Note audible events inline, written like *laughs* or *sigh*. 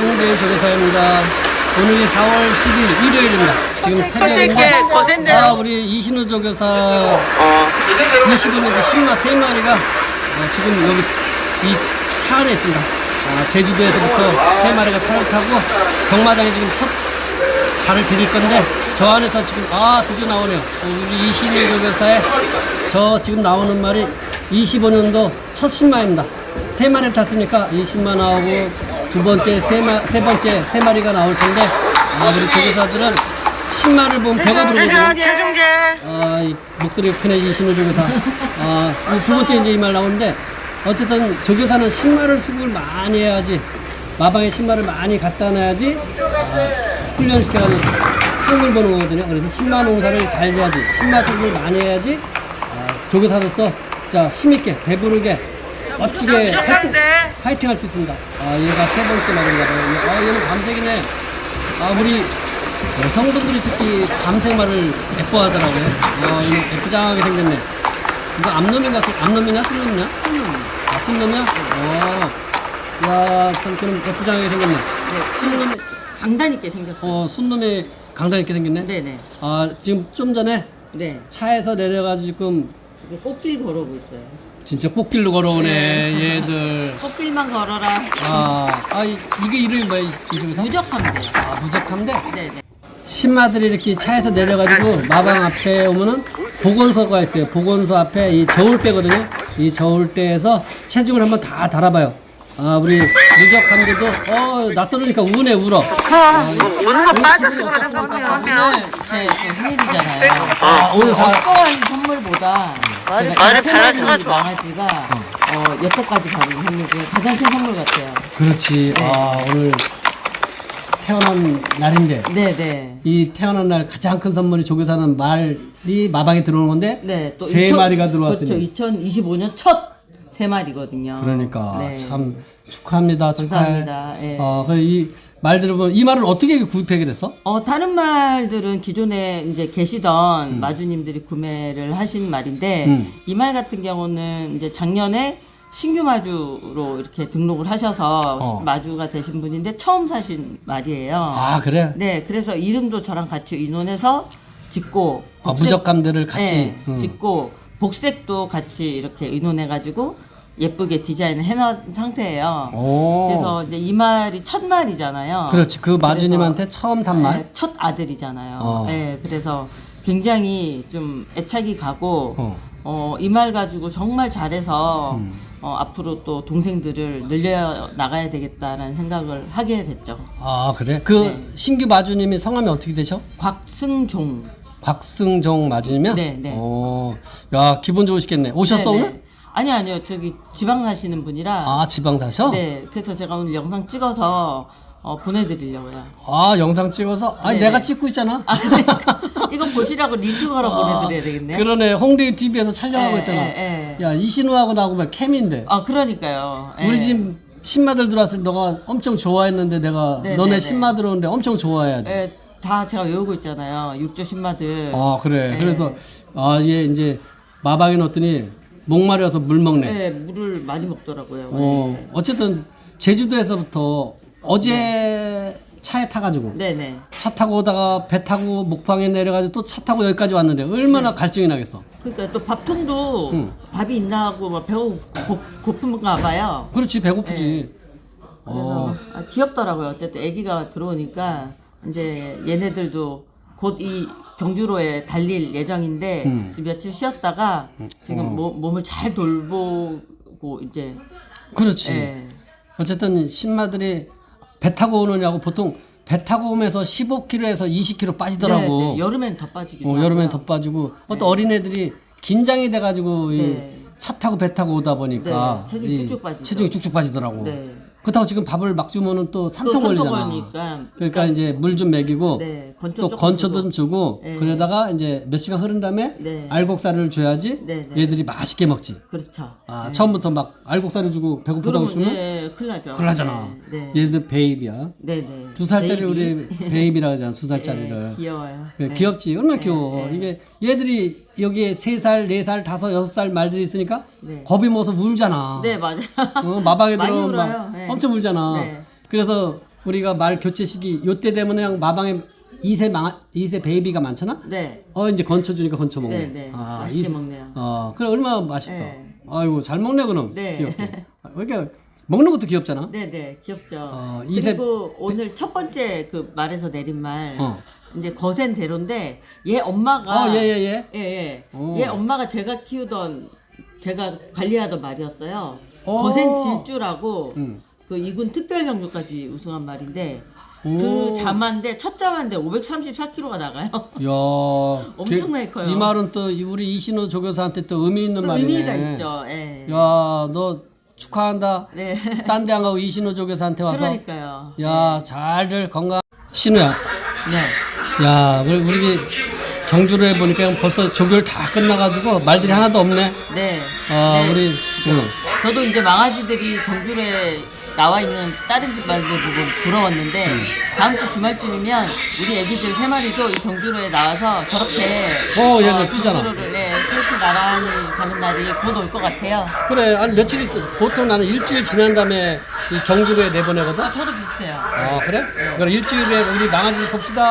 홍대 조교사입니다. 오늘이 4월 10일 일요일입니다. 지금 새벽인데. 아 우리 이신우 조교사 어. 20분인데 10마 3마리가 어, 지금 여기 이 차 안에 있습니다. 아, 제주도에서부터 3마리가 차를 타고 경마장에 지금 첫 발을 디딜 건데 저 안에서 지금 아 드디어 나오네요. 어, 우리 이신우 조교사의 저 지금 나오는 말이 25년도 첫 신마입니다. 세 마리를 탔으니까 20마 나오고 두 번째 세, 마, 세 번째 세 마리가 나올 텐데 아, 우리 조교사들은 10마를 보면 배가 부르거든요. 아, 이 목소리가 크네, 이 신호 조교사. 아, 이두 번째 이제 이 말 나오는데, 어쨌든 조교사는 신발을 수급을 많이 해야지, 마방에 신발을 많이 갖다 놔야지, 아, 훈련시켜가지고 상을 보는 거거든요. 그래서 신마 농사를 잘 해야지, 신마 수급을 많이 해야지, 아, 조교사로서 진짜 힘있게, 배부르게, 멋지게 화이팅, 부족한데. 파이팅 할 수 있습니다. 아, 얘가 세 번째 말인가 봐요. 아, 얘는 밤색이네. 아, 우리 여성분들이 특히 밤색 말을 예뻐하더라고요. 아, 이거 예쁘장하게 생겼네. 이거 암놈인가, 순- 암놈이냐, 순놈이냐? 순놈. 아, 순놈이야? 어. 야, 참, 그럼 예쁘장하게 생겼네. 순놈이, 강단 있게 생겼어요. 어, 순놈이 강단 있게 생겼네? 네네. 아, 지금 좀 전에 네. 차에서 내려가지고 지금 꽃길 걸어오고 있어요. 진짜 꽃길로 걸어오네, 얘들. 꽃길만 걸어라. 아, 아, 이, 이게 이름이 뭐야, 이, 중에서? 돼요. 아, 무적한데? 네네. 신마들이 이렇게 차에서 내려가지고 마방 앞에 오면은 보건소가 있어요. 보건소 앞에 이 저울대거든요. 이 저울대에서 체중을 한번 다 달아봐요. 아, 우리 무적함들도, 어, 낯설으니까 우네, 울어. 아, 우는 거 빠졌으면 그러면. 제, 제 생일이잖아요. 아, 오늘 사, 어떠한 선물보다 이 세마리 달라져가지고. 망아지가 어, 여태까지 받은 선물 중에 가장 큰 선물 같아요. 그렇지. 아, 오늘 태어난 날인데. 네 네. 이 태어난 날 가장 큰 선물이 조교사는 말이 마방에 들어오는 건데. 네, 또 세 2000 마리가 들어왔으니. 그렇죠. 2025년 첫 세 마리거든요. 그러니까 네. 참 축하합니다. 축하해. 감사합니다. 예. 어, 그이말 들어보면 이 말은 어떻게 구입하게 됐어? 어, 다른 말들은 기존에 이제 계시던 음. 마주님들이 구매를 하신 말인데, 음. 이 말 같은 경우는 이제 작년에 신규 마주로 이렇게 등록을 하셔서 어. 마주가 되신 분인데 처음 사신 말이에요. 아, 그래? 네, 그래서 이름도 저랑 같이 의논해서 짓고, 아, 복색- 무적감들을 같이. 네, 음. 짓고, 복색도 같이 이렇게 의논해가지고 예쁘게 디자인을 해놓은 상태예요. 오. 그래서 이제 이 말이 첫 말이잖아요. 그렇지. 그 마주님한테 처음 산 말. 네, 첫 아들이잖아요. 어. 네, 그래서 굉장히 좀 애착이 가고 어. 어, 이 말 가지고 정말 잘해서 음. 어, 앞으로 또 동생들을 늘려 나가야 되겠다라는 생각을 하게 됐죠. 아, 그래? 그 네. 신규 마주님이 성함이 어떻게 되셔? 곽승종. 곽승종 마주님이야? 네, 네. 어. 야, 기분 좋으시겠네. 오셨어, 네 네. 오늘? 아니 아니요 저기 지방 사시는 분이라 아, 지방 사셔? 네 그래서 제가 오늘 영상 찍어서 어, 보내드리려고요. 아, 영상 찍어서? 아니, 네네. 내가 찍고 있잖아. 아, 그러니까 *laughs* 이거 보시라고 링크 걸어 보내드려야 되겠네요. 아, 그러네. 홍대 TV에서 촬영하고 예, 있잖아. 예, 예. 야, 이신우하고 나하고 막 캠인데. 아 그러니까요. 예. 우리 집 신마들 들어왔을 때 너가 엄청 좋아했는데 내가 네, 너네 네, 네. 신마 들어오는데 엄청 좋아해야지. 예, 다 제가 외우고 있잖아요. 육조 신마들. 아 그래 네. 그래서 아얘 이제 마방에 넣었더니 목마려서 물 먹네 네, 물을 많이 먹더라고요. 어 어쨌든 제주도에서부터 어제 차에 타가지고 네네. 차 타고 오다가 배 타고 목방에 내려가지고 또 차 타고 여기까지 왔는데 얼마나 갈증이 나겠어 그러니까 또 밥통도 응. 밥이 있나 하고 막 배가 고, 고픈가 봐요. 그렇지 배고프지 그래서 어. 아, 귀엽더라고요. 어쨌든 아기가 들어오니까 이제 얘네들도 곧 이 경주로에 달릴 예정인데 음. 지금 며칠 쉬었다가 지금 모- 몸을 잘 돌보고 이제 그렇지 예. 어쨌든 신마들이 배 타고 오느냐고 보통 배 타고 오면서 15kg에서 20kg 빠지더라고 네, 네. 여름엔 더 빠지기도 어, 여름엔 더 하고요. 빠지고 어떤 어린애들이 긴장이 돼가지고 이 네. 차 타고 배 타고 오다 보니까 네, 체중이 이 쭉쭉 빠지죠. 체중이 쭉쭉 빠지더라고. 네. 그렇다고 지금 밥을 막 주면은 또또 산통 걸리잖아. 걸리니까 그러니까 이제 물 좀 먹이고 네, 건초 또 조금 건초도 주고. 좀 주고 네. 그러다가 이제 몇 시간 흐른 다음에 네. 알곡살을 줘야지 네, 네. 얘들이 맛있게 먹지. 그렇죠. 아 처음부터 막 알곡살을 주고 배고프다고 그러면 주면 예, 큰일 나죠. 큰일 나잖아. 네. 얘들 베이비야. 네, 네. 두 살짜리. 우리 베이비라 하잖아. 두 살짜리를. 예, 귀여워요. 그래, 네. 귀엽지 얼마나 귀여워 네. 이게 얘들이 여기에 세 살, 네 살, 다섯, 여섯 살 말들이 있으니까 네. 겁이 먹어서 울잖아 네, 맞아요. 어, 마방에 많이 들어오면 울어요. 막 네. 엄청 울잖아 네. 그래서 우리가 말 교체 시기 요때 되면 그냥 마방에 2세 망 2세 베이비가 많잖아. 네. 어 이제 건쳐 주니까 건쳐 먹네. 네, 네. 맛있게 이세- 먹네요. 어 그래 얼마나 맛있어. 네. 아이고 잘 먹네 그럼. 네. 귀엽게. 왜 이렇게 먹는 것도 귀엽잖아. 네 네 귀엽죠. 어, 이세- 그리고 오늘 첫 번째 그 말에서 내린 말 어. 이제 거센 대로인데 얘 엄마가 어, 예, 예, 예. 예, 예. 오. 얘 엄마가 제가 키우던 제가 관리하던 말이었어요. 오. 거센 질주라고 음. 그 이군 특별경주까지 우승한 말인데 오. 그 자만데 첫 자만데 534kg가 나가요. 야, *laughs* 엄청나게 커요. 이 말은 또 우리 이신호 조교사한테 또 의미 있는 또 말이네. 의미가 있죠. 예. 야, 너 축하한다. 네. *laughs* 딴 데 안 가고 이신호 조교사한테 와서. 그러니까요. 야, 잘들 건강. 신우야, 네. 야, 우리, 우리 경주를 해보니까 벌써 조교를 다 끝나가지고 말들이 하나도 없네. 네. 아, 네. 우리, 응. 저도 이제 망아지들이 경주에 나와 있는 다른 집 말들 보고 부러웠는데 음. 다음 주 주말쯤이면 우리 애기들 세 마리도 이 경주로에 나와서 저렇게 어, 얘들 뛰잖아. 경주로를 네, 셋이 나란히 가는 날이 곧 올 것 같아요. 그래, 아니, 며칠 있어. 보통 나는 일주일 지난 다음에 이 경주를 내보내거든. 아, 저도 비슷해요. 아, 그래? 그럼 일주일에 우리 망아지 봅시다.